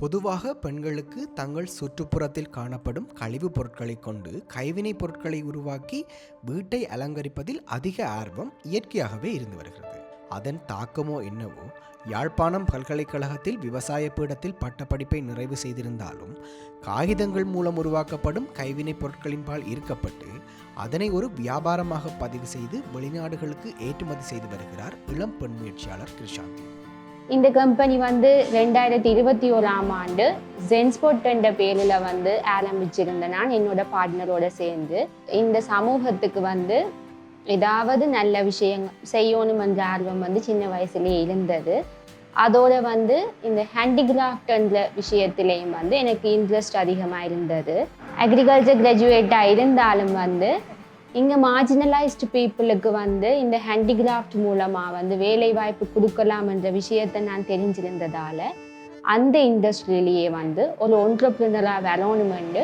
பொதுவாக பெண்களுக்கு தங்கள் சுற்றுப்புறத்தில் காணப்படும் கழிவுப் பொருட்களை கொண்டு கைவினைப் பொருட்களை உருவாக்கி வீட்டை அலங்கரிப்பதில் அதிக ஆர்வம் இயற்கையாகவே இருந்து வருகிறது. அதன் தாக்கமோ என்னவோ யாழ்ப்பாணம் பல்கலைக்கழகத்தில் விவசாய பீடத்தில் பட்டப்படிப்பை நிறைவு செய்திருந்தாலும் காகிதங்கள் மூலம் உருவாக்கப்படும் கைவினைப் பொருட்களின்பால் ஈர்க்கப்பட்டு அதனை ஒரு வியாபாரமாக பதிவு செய்து வெளிநாடுகளுக்கு ஏற்றுமதி செய்து வருகிறார் இளம் பெண் முயற்சியாளர் கிருஷாந்தி. இந்த கம்பெனி வந்து ரெண்டாயிரத்தி இருபத்தி ஓராம் ஆண்டு ஜென்ஸ்போர்ட் என்ற பேரில் வந்து ஆரம்பிச்சிருந்தேன் நான் என்னோட பார்ட்னரோட சேர்ந்து இந்த சமூகத்துக்கு வந்து ஏதாவது நல்ல விஷயம் செய்யணும் என்ற ஆர்வம் வந்து சின்ன வயசுலேயே இருந்தது. அதோட வந்து இந்த ஹேண்டிகிராஃப்ட்ன்ற விஷயத்திலையும் வந்து எனக்கு இன்ட்ரெஸ்ட் அதிகமாக இருந்தது. அக்ரிகல்ச்சர் கிராஜுவேட்டாக இருந்தாலும் வந்து இங்கே மார்ஜினலைஸ்டு பீப்புளுக்கு வந்து இந்த ஹேண்டிகிராஃப்ட் மூலமாக வந்து வேலை வாய்ப்பு கொடுக்கலாம் என்ற விஷயத்தை நான் தெரிஞ்சிருந்ததால் அந்த இண்டஸ்ட்ரியிலேயே வந்து ஒரு ஒன்ட்ரப்ரினராக வரணுமெண்டு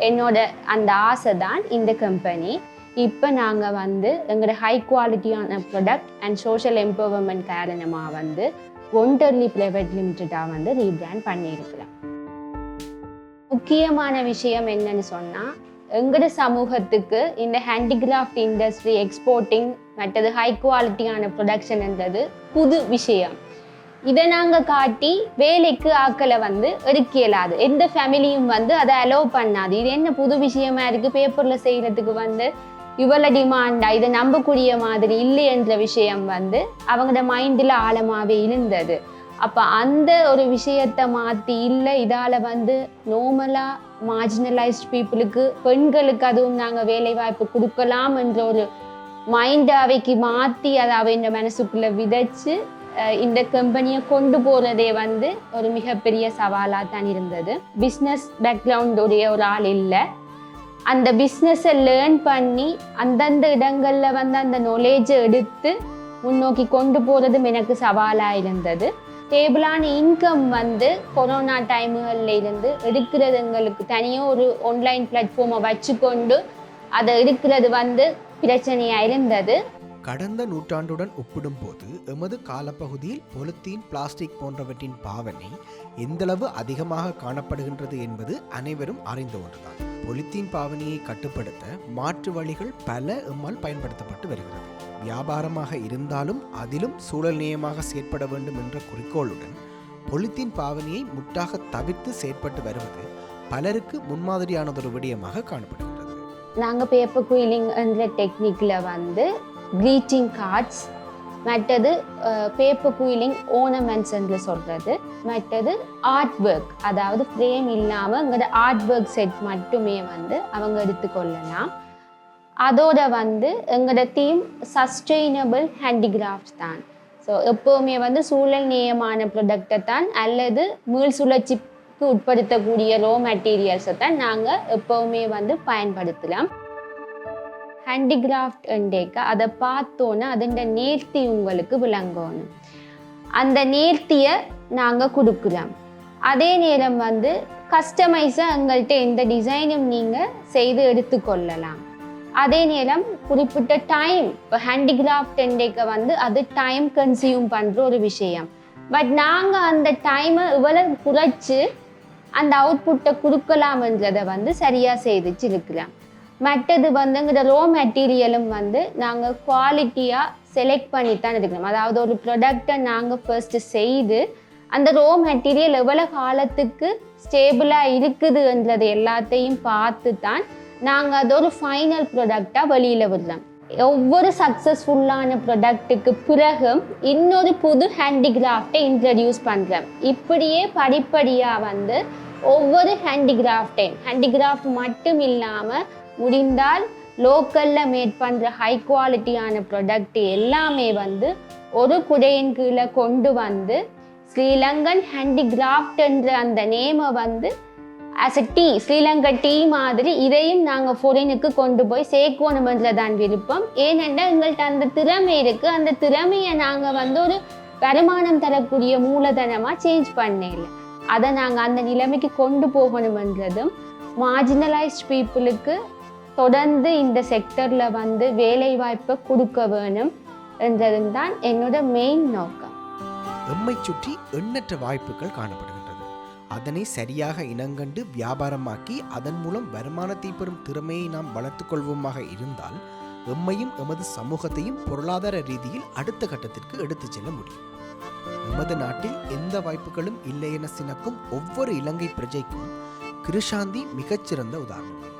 என்னோட அந்த ஆசை தான் இந்த கம்பெனி இப்போ நாங்கள் வந்து எங்களோட ஹை குவாலிட்டியான ப்ரொடக்ட் அண்ட் சோஷியல் எம்பவர்மெண்ட் காரணமாக வந்து ஒன்டர்லி ப்ரைவேட் லிமிட்டடாக வந்து ரீபிராண்ட் பண்ணியிருக்கிறோம். முக்கியமான விஷயம் என்னன்னு சொன்னால் எங்கட சமூகத்துக்கு இந்த ஹேண்டிகிராஃப்ட் இண்டஸ்ட்ரி எக்ஸ்போர்ட்டிங் மற்றது ஹை குவாலிட்டியான ப்ரொடக்ஷன்ன்றது புது விஷயம். இதை நாங்கள் காட்டி வேலைக்கு ஆக்களை வந்து எடுக்க இயலாது. எந்த ஃபேமிலியும் வந்து அதை அலோவ் பண்ணாது. இது என்ன புது விஷயமா இருக்குது பேப்பரில் செய்கிறதுக்கு வந்து இவ்வளோ டிமாண்டா இதை நம்பக்கூடிய மாதிரி இல்லை என்ற விஷயம் வந்து அவங்களோட மைண்டில் ஆழமாகவே இருந்தது. அப்போ அந்த ஒரு விஷயத்தை மாற்றி இல்லை. இதால் வந்து நார்மலாக மார்ஜினலைஸ்ட் பீப்புளுக்கு பெண்களுக்கு அதுவும் நாங்கள் வேலை வாய்ப்பு கொடுக்கலாம் என்ற ஒரு மைண்டை அவைக்கு மாற்றி அதை அவைன்ற மனசுக்குள்ளே விதைச்சு இந்த கம்பெனியை கொண்டு போகிறதே வந்து ஒரு மிகப்பெரிய சவாலாக தான் இருந்தது. பிஸ்னஸ் பேக்ரவுண்ட் உடைய ஒரு ஆள் இல்லை. அந்த பிஸ்னஸை லேர்ன் பண்ணி அந்தந்த இடங்களில் வந்து அந்த நாலேஜை எடுத்து முன்னோக்கி கொண்டு போகிறதும் எனக்கு சவாலாக இருந்தது. ஸ்டேபிளான இன்கம் வந்து கொரோனா டைமுகளில் இருந்து எடுக்கிறது எங்களுக்கு தனியாக ஒரு ஆன்லைன் பிளாட்ஃபார்மை வச்சுக்கொண்டு அதை எடுக்கிறது வந்து பிரச்சனையாக இருந்தது. கடந்த நூற்றாண்டுடன் ஒப்பிடும்போது எமது காலப்பகுதியில் பொலித்தீன் பிளாஸ்டிக் போன்றவற்றின் பாவனை எந்தளவு அதிகமாக காணப்படுகின்றது என்பது அனைவரும் அறிந்த ஒன்றுதான். பொலித்தீன் பாவனையை கட்டுப்படுத்த மாற்று வழிகள் பல எம்மால் பயன்படுத்தப்பட்டு வருகிறது. வியாபாரமாக இருந்தாலும் அதிலும் சூழல் நியமாக செயற்பட வேண்டும் என்ற குறிக்கோளுடன் பொலித்தீன் பாவனையை முட்டாக தவிர்த்து செயற்பட்டு வருவது பலருக்கு முன்மாதிரியானதொரு விடயமாக காணப்படுகிறது நாங்கள் பேப்பர் குயிலிங் என்ற டெக்னிக்கில் வந்து க்ரீட்டிங் கார்ட்ஸ் மற்றது பேப்பர் குயிலிங் ஓனமெண்ட்ஸ் என்று சொல்கிறது மற்றது ஆர்ட் ஒர்க் அதாவது ஃப்ரேம் இல்லாமல் எங்களோட ஆர்ட் ஒர்க் செட் மட்டுமே வந்து அவங்க எடுத்துக்கொள்ளலாம். அதோட வந்து எங்களோட தீம் சஸ்டெயினபிள் ஹேண்டிகிராஃப்ட் தான். ஸோ எப்போவுமே வந்து சூழல் நேயமான ப்ரொடக்டை தான் அல்லது மீள் சுழற்சிக்கு உட்படுத்தக்கூடிய ரோ மெட்டீரியல்ஸை தான் நாங்கள் எப்போவுமே வந்து பயன்படுத்தலாம். ஹேண்டிகிராஃப்ட் என்றேக்க அதை பார்த்தோன்னே அதுண்ட நேர்த்தி உங்களுக்கு விளங்கணும். அந்த நேர்த்தியை நாங்கள் கொடுக்குறோம். அதே நேரம் வந்து கஸ்டமைஸாக எங்கள்கிட்ட எந்த டிசைனும் நீங்கள் செய்து எடுத்துக்கொள்ளலாம் அதே நேரம் குறிப்பிட்ட டைம் இப்போ ஹேண்டிகிராஃப்ட் என்றேக்க வந்து அது டைம் கன்சியூம் பண்ணுற ஒரு விஷயம். பட் நாங்கள் அந்த டைமை இவ்வளவு குறைச்சி அந்த அவுட்புட்டை கொடுக்கலாம்ன்றதை வந்து சரியாக செய்துச்சு இருக்கலாம் மற்றது வந்து எங்களோட ரோ மெட்டீரியலும் வந்து நாங்கள் குவாலிட்டியாக செலக்ட் பண்ணி தான் எடுக்கணும். அதாவது ஒரு ப்ரொடக்டை நாங்கள் ஃபர்ஸ்ட் செய்து அந்த ரோ மெட்டீரியல் எவ்வளோ காலத்துக்கு ஸ்டேபிளாக இருக்குதுன்றது எல்லாத்தையும் பார்த்து தான் நாங்கள் அது ஒரு ஃபைனல் ப்ரொடக்டாக வெளியில் விடுறோம். ஒவ்வொரு சக்ஸஸ்ஃபுல்லான ப்ரொடக்ட்டுக்கு பிறகும் இன்னொரு புது ஹேண்டிகிராஃப்டை இன்ட்ரடியூஸ் பண்ணுறோம் இப்படியே படிப்படியாக வந்து ஒவ்வொரு ஹேண்டிகிராஃப்டையும் ஹேண்டிகிராஃப்ட் மட்டும் இல்லாமல் முடிந்தால் லோக்கலில் மேட் பண்ணுற ஹை குவாலிட்டியான ப்ரொடக்ட் எல்லாமே வந்து ஒரு குடையின் கீழே கொண்டு வந்து ஸ்ரீலங்கன் ஹேண்டிகிராஃப்ட்ன்ற அந்த நேமை வந்து as a tea Sri Lanka tea மாதிரி இதையும் நாங்கள் ஃபொரினுக்கு கொண்டு போய் சேர்க்கணுமன்றதான் விருப்பம். ஏனென்றால் எங்கள்கிட்ட அந்த திறமை இருக்குது அந்த திறமையை நாங்கள் வந்து ஒரு வருமானம் தரக்கூடிய மூலதனமாக சேஞ்ச் பண்ணல. அதை நாங்கள் அந்த நிலைமைக்கு கொண்டு போகணுமன்றதும் மார்ஜினலைஸ்ட் பீப்புளுக்கு தொடர்ந்து இந்த செக்டரில் வந்து வேலை வாய்ப்பை கொடுக்க வேணும் என்றது தான் என்னோட மெயின் நோக்கம். எம்மை சுற்றி எண்ணற்ற வாய்ப்புகள் காணப்படுகின்றது. அதனை சரியாக இனங்கண்டு வியாபாரமாக்கி அதன் மூலம் வருமானத்தை பெறும் திறமையை நாம் வளர்த்துக் கொள்வோமாக இருந்தால் எம்மையும் எமது சமூகத்தையும் பொருளாதார ரீதியில் அடுத்த கட்டத்திற்கு எடுத்துச் செல்ல முடியும். எமது நாட்டில் எந்த வாய்ப்புகளும் இல்லை என சினக்கும் ஒவ்வொரு இலங்கை பிரஜைக்கும் கிருஷாந்தி மிகச்சிறந்த உதாரணம்.